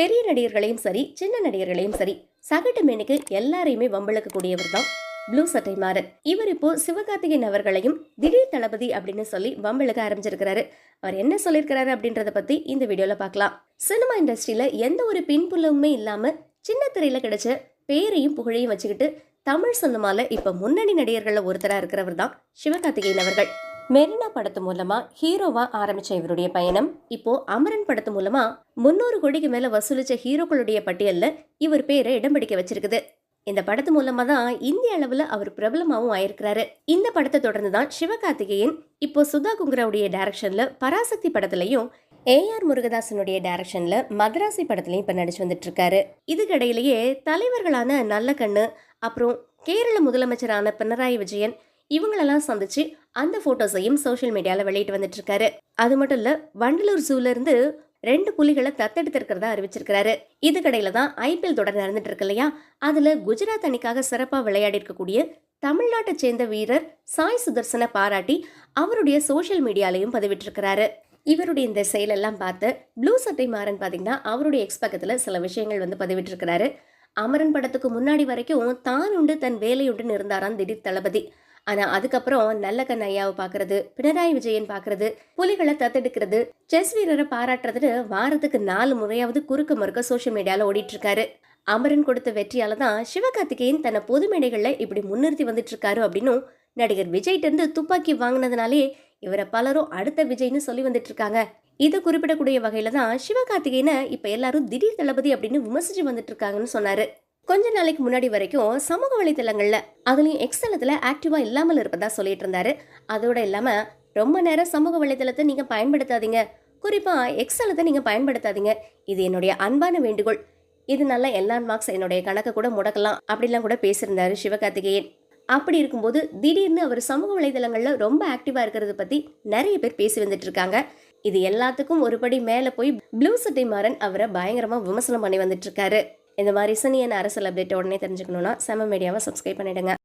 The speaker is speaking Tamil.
பெரிய நடிகர்களையும் சரி சின்ன நடிகர்களையும் சரி சகட்டு மேனுக்கு எல்லாரையுமே வம்பளக்கக்கூடியவர் தான் ப்ளூ சட்டை மாறன். இவர் இப்போ சிவகார்த்திகேயன் அவர்களையும் திடீர் தளபதி அப்படின்னு சொல்லி வம்பளுக்க ஆரம்பிச்சிருக்கிறாரு. அவர் என்ன சொல்லியிருக்கிறாரு அப்படின்றத பத்தி இந்த வீடியோல பார்க்கலாம் சினிமா இண்டஸ்ட்ரியில எந்த ஒரு பின்புலமுமே இல்லாம சின்ன திரையில கிடைச்ச பேரையும் புகழையும் வச்சுக்கிட்டு தமிழ் சினிமால இப்ப முன்னணி நடிகர்கள்ல ஒருத்தரா இருக்கிறவர் தான் சிவகார்த்திகேயன் அவர்கள். மெரினா படத்து மூலமா ஹீரோவா ஆரம்பிச்ச இவருடைய பயணம். இப்போ அமரன் படத்து மூலமா முன்னூறு கோடிக்கு மேல வசூலிச்ச ஹீரோக்களுடைய பட்டியல்ல இவர் பேரை இடம் பிடிக்க வச்சிருக்குது. இந்த படத்து மூலமா தான் இந்திய அளவுல அவர் பிரபலமாவும் ஆயிருக்கிறாரு. இந்த படத்தை தொடர்ந்து தான் சிவகார்த்திகேயன் இப்போ சுதா குங்குராவுடைய டைரக்ஷன்ல பராசக்தி படத்துலயும் ஏஆர் முருகதாசனுடைய டைரக்ஷன்ல மதராசி படத்துலயும் இப்ப நடிச்சு வந்துட்டு இருக்காரு இதுக்கிடையிலேயே தலைவர்களான கண்ணு அப்புறம் கேரள முதலமைச்சரான பினராயி விஜயன் இவங்களெல்லாம் சந்திச்சு அந்த போட்டோஸையும் சோஷியல் மீடியாவில் வெளியிட்டு வந்துட்டு இருக்காரு அது மட்டும் இல்ல வண்டலூர் ஜூல இருந்து ரெண்டு புலிகளை தத்தெடுத்திருக்கிறதா அறிவிச்சிருக்கிறாரு. இதுக்கடையில தான் ஐபிஎல் தொடர் நடந்துட்டு இருக்கு இல்லையா? அதுல குஜராத் அணிக்காக சிறப்பாக விளையாடி இருக்கக்கூடிய தமிழ்நாட்டை சேர்ந்த வீரர் சாய் சுதர்சனை பாராட்டி அவருடைய சோஷியல் மீடியாலையும் பதிவிட்டிருக்கிறாரு. இவருடைய இந்த செயலெல்லாம் பார்த்து ப்ளூ சட்டை மாறன் பார்த்தீங்கன்னா அவருடைய எக்ஸ் பக்கத்தில் சில விஷயங்கள் வந்து பதிவிட்டிருக்கிறாரு. அமரன் படத்துக்கு முன்னாடி வரைக்கும் தான் உண்டு தன் வேலையுண்டுன்னு இருந்தாராம் திடீர் தளபதி. ஆனா அதுக்கப்புறம் நல்ல கண்ணையாவை ஐயாவை பாக்குறது பினராயி விஜயன் பாக்குறது புலிகளை தத்தெடுக்கிறது செஸ் வீரரை பாராட்டுறதுன்னு வாரத்துக்கு நாலு முறையாவது குறுக்க மறுக்க சோஷியல் மீடியால ஓடிட்டு இருக்காரு அமரன் கொடுத்த வெற்றியால தான் சிவகார்த்திகேயன் தன்னை பொது மேடைகள்ல இப்படி முன்னிறுத்தி வந்துட்டு இருக்காரு அப்படின்னும் நடிகர் விஜய்கிட்ட இருந்து துப்பாக்கி வாங்கினதுனாலே இவரை பலரும் அடுத்த விஜய்னு சொல்லி வந்துட்டு இருக்காங்க இதை குறிப்பிடக்கூடிய வகையில தான் சிவகார்த்திகேயனை இப்ப எல்லாரும் திடீர் தளபதி அப்படின்னு விமர்சிச்சு வந்துட்டு இருக்காங்கன்னு சொன்னாரு. கொஞ்ச நாளைக்கு முன்னாடி வரைக்கும் சமூக வலைத்தளங்கள்ல அதுலயும் எக்ஸலத்துல ஆக்டிவா இல்லாமல் இருப்பதா சொல்லிட்டு இருந்தாரு. அதோட இல்லாம ரொம்ப நேரம் சமூக வலைத்தளத்தை நீங்க பயன்படுத்தாதீங்க. குறிப்பா எக்ஸலத்தை நீங்க பயன்படுத்தாதீங்க. இது என்னுடைய அன்பான வேண்டுகோள். இதனால எல்லான் மார்க்ஸ் என்னுடைய கணக்கை கூட முடக்கலாம் அப்படிலாம் கூட பேசியிருந்தாரு சிவகார்த்திகேயன். அப்படி இருக்கும்போது திடீர்னு அவர் சமூக வலைதளங்களில் ரொம்ப ஆக்டிவாக இருக்கிறத பற்றி நிறைய பேர் பேசி வந்துட்டு இருக்காங்க. இது எல்லாத்துக்கும் ஒருபடி மேலே போய் ப்ளூ சட்டை மாறன் அவரை பயங்கரமாக விமர்சனம் பண்ணி வந்துட்டு இருக்காரு. இந்த மாதிரி சனியான அரசியல் அப்டேட் உடனே தெரிஞ்சுக்கணும்னா செம மீடியாவை சப்ஸ்கிரைப் பண்ணிடுங்க.